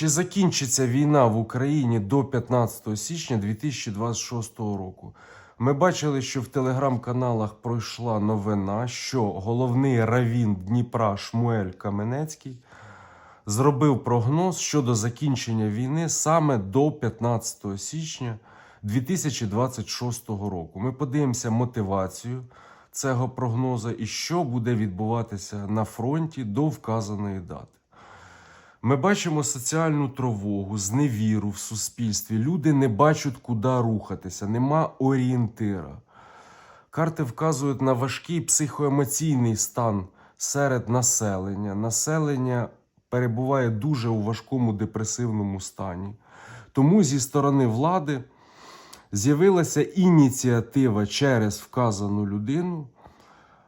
Чи закінчиться війна в Україні до 15 січня 2026 року? Ми бачили, що в телеграм-каналах пройшла новина, що головний равін Дніпра Шмуель Каменецький зробив прогноз щодо закінчення війни саме до 15 січня 2026 року. Ми подивимося мотивацію цього прогнозу і що буде відбуватися на фронті до вказаної дати. Ми бачимо соціальну тривогу, зневіру в суспільстві. Люди не бачать, куди рухатися, нема орієнтира. Карти вказують на важкий психоемоційний стан серед населення. Населення перебуває дуже у важкому депресивному стані. Тому зі сторони влади з'явилася ініціатива через вказану людину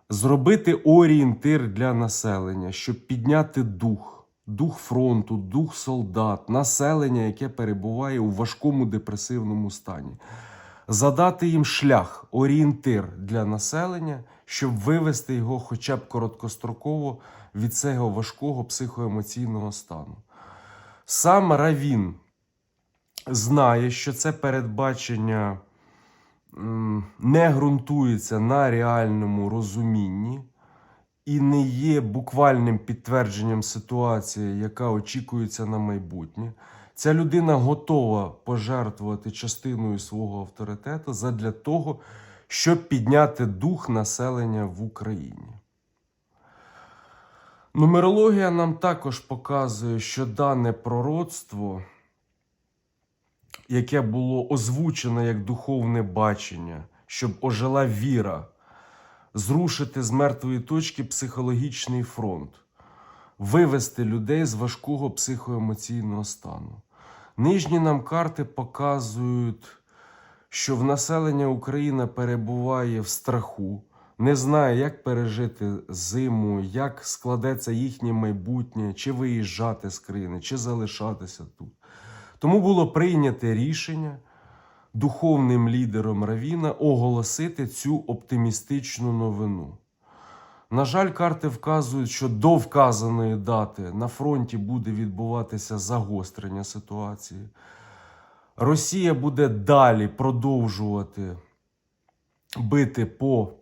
зробити орієнтир для населення, щоб підняти дух, дух фронту, дух солдат, населення, яке перебуває у важкому депресивному стані. Задати їм шлях, орієнтир для населення, щоб вивести його хоча б короткостроково від цього важкого психоемоційного стану. Сам Равін знає, що це передбачення не ґрунтується на реальному розумінні і не є буквальним підтвердженням ситуації, яка очікується на майбутнє. Ця людина готова пожертвувати частиною свого авторитету задля того, щоб підняти дух населення в Україні. Нумерологія нам також показує, що дане пророцтво, яке було озвучено як духовне бачення, щоб ожила віра, зрушити з мертвої точки психологічний фронт, вивести людей з важкого психоемоційного стану. Нижні нам карти показують, що в населення України перебуває в страху, не знає, як пережити зиму, як складеться їхнє майбутнє, чи виїжджати з країни, чи залишатися тут. Тому було прийнято рішення духовним лідером Равіна оголосити цю оптимістичну новину. На жаль, карти вказують, що до вказаної дати на фронті буде відбуватися загострення ситуації. Росія буде далі продовжувати бити по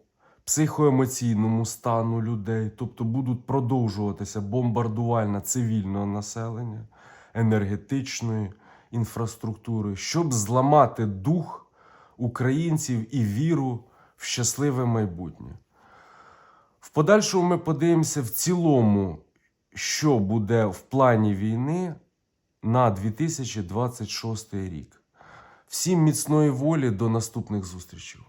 психоемоційному стану людей, тобто будуть продовжуватися бомбардувальна цивільного населення, енергетичної інфраструктури, щоб зламати дух українців і віру в щасливе майбутнє. В подальшому ми подивимося в цілому, що буде в плані війни на 2026 рік. Всім міцної волі до наступних зустрічей.